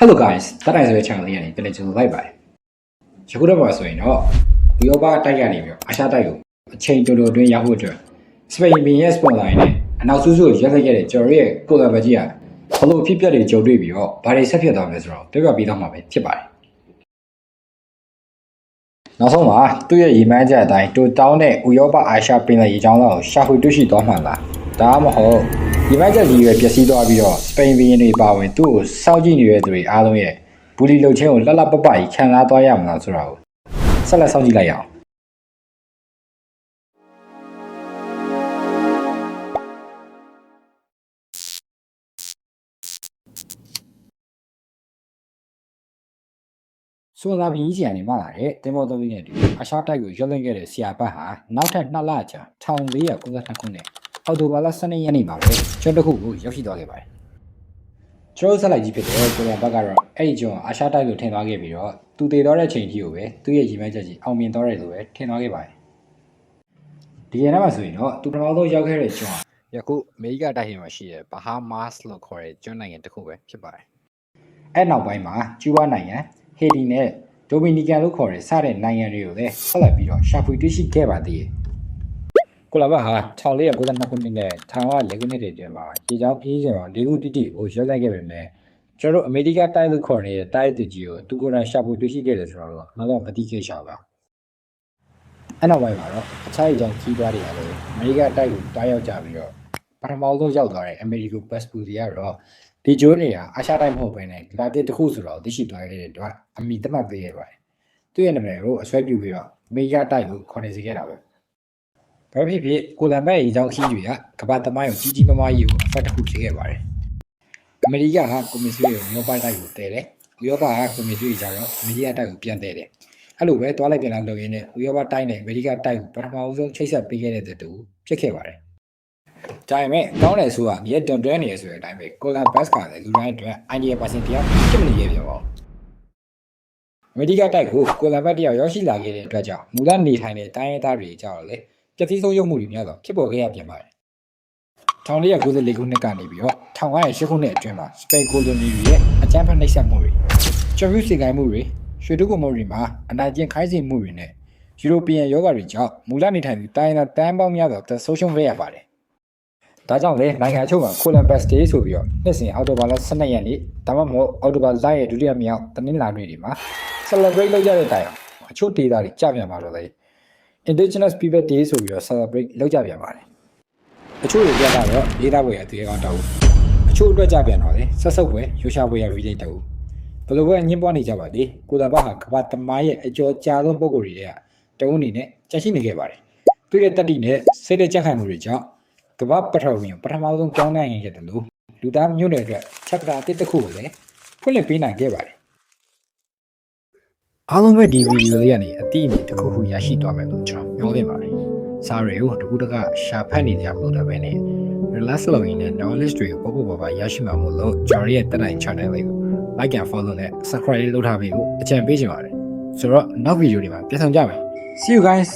Hello guys တတိုင်းဆိုတဲ့ channel လေးကနေပြန်လည်ကြိုဆိုလိုက်ပါတယ်ယခုတော့ပါဆိုရင်တော့ဥရောပတိုက်ကနေပြီးတော့အာရှတိုက်ကိုအချိန်တော်တော်အတွင်းရောက်ဖို့အတွက်စပိန်ဘင်ရဲ့ sponsor ရင်းနဲ့အနောက်ဆူးဆူကိုရက်လက်ခဲ့တဲ့ကျော်ရီရဲ့ကိုလာဘကြီးကဘလို့အဖြစ်ပြက်တွေကြုံတွေ့ပြီးတော့ဘာတွေဆက်ဖြစ်သွားမလဲဆိုတော့ပြောပြပေးတော့မှာပဲဖြစ်ပါတယ်နောက်ဆုံးမှာသူ့ရဲ့ရည်မှန်းချက်အတိုင်းတိုတောင်းတဲ့ဥရောပအာရှပင်လယ်ရေကြောင်းလောက်ကိုရှာဖွေတွေ့ရှိသွားမှလားဒါမှမဟုတ် ရည်မှန်းချက်ကြီးရွယ်ပျက်စီးသွားပြီးတော့စပိန်ဘီရင်တွေပါဝင်သူ့ကိုစောင့်ကြည့်နေတဲ့သူတွေအားလုံးရဲ့ဘူလီလုံချင်းကိုလှလှပပကြီးခံစားသွားရမလားဆိုတာကိုဆက်လက်စောင့်ကြည့်လိုက်ရအောင်စွန်သာပြည်ကြီးကနေမှလာတဲ့တင်မောသုံးလေးနဲ့တူအရှားတိုက်ကိုရွက်လင့်ခဲ့တဲ့ဆရာဘတ်ဟာနောက်ထပ်2လကြာ1492ခုနှစ် အောက်တိုဘာလ12ရက်နေ့မှာပဲကျွန်းတစ်ခုကိုရောက်ရှိသွားခဲ့ပါတယ်ကျွန်တော်ဆက်လိုက်ကြီးဖြစ်တဲ့ကိုရဘတ်ကတော့အဲ့ဒီကျွန်းအရှားတိုက်ကိုထင်သွားခဲ့ပြီးတော့သူတည်သွားတဲ့ချိန်ကြီးကိုပဲသူ့ရဲ့ရည်မှန်းချက်ကြီးအောင်မြင်သွားတယ်လို့ပဲထင်သွားခဲ့ပါတယ်ဒီရက်မှာဆိုရင်တော့သူပထမဆုံးရောက်ခဲ့တဲ့ကျွန်းဟာယခုအမေရိကတိုက်ဟင်မှာရှိတဲ့ဘာဟာမတ်စ်လို့ခေါ်တဲ့ကျွန်းနိုင်ငံတစ်ခုပဲဖြစ်ပါတယ်အဲ့နောက်ပိုင်းမှာကျူးဘားနိုင်ငံဟေတီနဲ့ဒိုမီနီကန်လို့ခေါ်တဲ့စတဲ့နိုင်ငံတွေကိုလည်းဆက်လက်ပြီးတော့ရှာဖွေတွေ့ရှိခဲ့ပါသေးတယ်။ ကိုလာဘတ်ဟာ1492ခုနှစ်နဲ့ထောင်က၄ခုနှစ်တွေတွင်မှာရေချောင်းပြေးစဉ်မှာ၄ခုတိတိကိုရွက်လိုက်ခဲ့ပေမဲ့ကျွန်တော်တို့အမေရိကတိုက်လို့ခေါ်နေတဲ့တိုက်တူကြီးကိုသူကိုယ်တိုင်ရှာဖွေတွေ့ရှိခဲ့တယ်ဆိုတော့ငါတော့မသိခဲ့ချောပါ။အဲ့နောက်ပိုင်းမှာတော့အခြားရေချောင်းကြီးသွားတွေရလို့အမေရိကတိုက်ကိုတွားရောက်ကြပြီးတော့ပထမဆုံးရောက်သွားတဲ့အမေရိကန်ဘတ်စပူတွေကတော့ဒီဂျိုးတွေကအာရှတိုင်းမဟုတ်ဘဲနဲ့ဒါတစ်တစ်ခုဆိုတော့သိရှိသွားခဲ့တဲ့အတွက်အမိသတ်မှတ်ပေးရပါတယ်။သူ့ရဲ့နာမည်ကိုအဆွဲပြုပြီးတော့မေဂါတိုက်ကိုခေါ်နေစေခဲ့တာပဲ။ ဘာဖြစ်ဖြစ်ကိုလံဘတ်ရေကြောင်းခီးတွေကကမ္ဘာသမိုင်းကိုကြီးကြီးမားမားကြီးကိုအဖက်တစ်ခုဖြစ်ခဲ့ပါတယ်။အမေရိကကကွန်မြူနစ်ကိုမျိုးပိုက်တိုက်ကိုတဲတယ်။ဥရောပကကွန်မြူနစ်ကြတော့အမေရိကတိုက်ကိုပြန်တဲတယ်။အဲ့လိုပဲတွားလိုက်ပြန်လာလုပ်ရင်းနဲ့ဥရောပတိုက်နဲ့အမေရိကတိုက်ကိုပထမအဆုံးချိတ်ဆက်ပေးခဲ့တဲ့တူဖြစ်ခဲ့ပါတယ်။ဒါပေမဲ့တောင်းတယ်ဆိုတာမြဲတွန်တွဲနေရဆိုတဲ့အတိုင်းပဲကိုလန်ဘတ်ကလည်းလူတိုင်းအတွက် idea person တယောက်ဖြစ်မနေရပြန်ပါဘူး။အမေရိကတိုက်ကိုကိုလန်ဘတ်တယောက်ရောက်ရှိလာခဲ့တဲ့အတွက်ကြောင့်မူလနေထိုင်တဲ့တိုင်းရင်းသားတွေကြောင့်လည်း ပျက်စီးဆုံးယုံမှုတွေများစွာဖြစ်ပေါ်ခဲ့ရပြန်ပါတယ်။1994ခုနှစ်ကနေပြီးတော့1908ခုနှစ်အတွင်းမှာစပိန်ကိုလိုနီတွေရဲ့အကြမ်းဖက်နှိပ်စက်မှုတွေကျော်ပြုစီကိုင်းမှုတွေရွှေတုကုမှုတွေမှာအနိုင်ကျင့်ခိုင်းစေမှုတွေနဲ့ယူရိုပီယံယောဂတွေကြောင့်မူလနေထိုင်သူတိုင်းရင်းသားတန်းပေါင်းများစွာသက်ဆုံးရှုံးခဲ့ရပါတယ်။ဒါကြောင့်လေနိုင်ငံအချို့မှာ Columbus Day ဆိုပြီးတော့နှစ်စဉ်အောက်တိုဘာလ12ရက်နေ့ဒါမှမဟုတ်အောက်တိုဘာလရဲ့ဒုတိယမြောက်တနင်္လာနေ့တွေမှာ celebrate လုပ်ကြတဲ့တိုင်အောင်အချို့ဒေသတွေကြပြန်ပါတော့လေ Indigenous People Day ဆိုပြီးတော့ celebrate လုပ်ကြပြန်ပါတယ်အချို့တွေကြတော့ဒေသဘွေရသူရဲကောင်းတောက်အချို့အတွက်ကြပြန်တော့လေဆက်ဆုပ်ပွဲရုရှားဘွေရ relate တောက်ဘယ်လိုပဲညှင်းပွားနေကြပါလေကိုယ်တော်ဘာဟာကမ္ဘာသမိုင်းရဲ့အကျော်ကြားဆုံးပုံကိုယ်တွေကတဝန်းအနေနဲ့ကြာရှိနေခဲ့ပါတယ်သူရဲ့တက်တိနဲ့စိတ်တဲ့ကြက်ခိုင်မှုတွေကြောင့်ကမ္ဘာပထဝီကိုပထမဆုံးကြောင်းနိုင်ရင်ရတယ်လို့လူသားမျိုးနွယ်အတွက်ချက်ပတာတစ်တစ်ခုကိုလည်းဖွင့်လှစ်ပေးနိုင်ခဲ့ပါတယ် အားလုံးပဲဒီဗီဒီယိုလေးကနေအတိအမြင်တစ်ခုခုရရှိသွားမယ်လို့ကျွန်တော်ပြောခဲ့ပါတယ်စားတွေကိုတကူတကရှာဖတ်နေကြမလို့တော့ပဲနဲ့ relax လုပ်ရင်းနဲ့ knowledge တွေကိုပုတ်ပုတ်ပါပါရရှိမှာမို့လို့ကျွန်တော်ရဲ့တက်တိုင်း channel လေးကို like and follow နဲ့ subscribe လေးလုပ်ထားပေးဖို့အကြံပေးချင်ပါတယ်ဆိုတော့နောက်ဗီဒီယိုတွေမှာပြန်ဆောင်ကြမယ် see you guys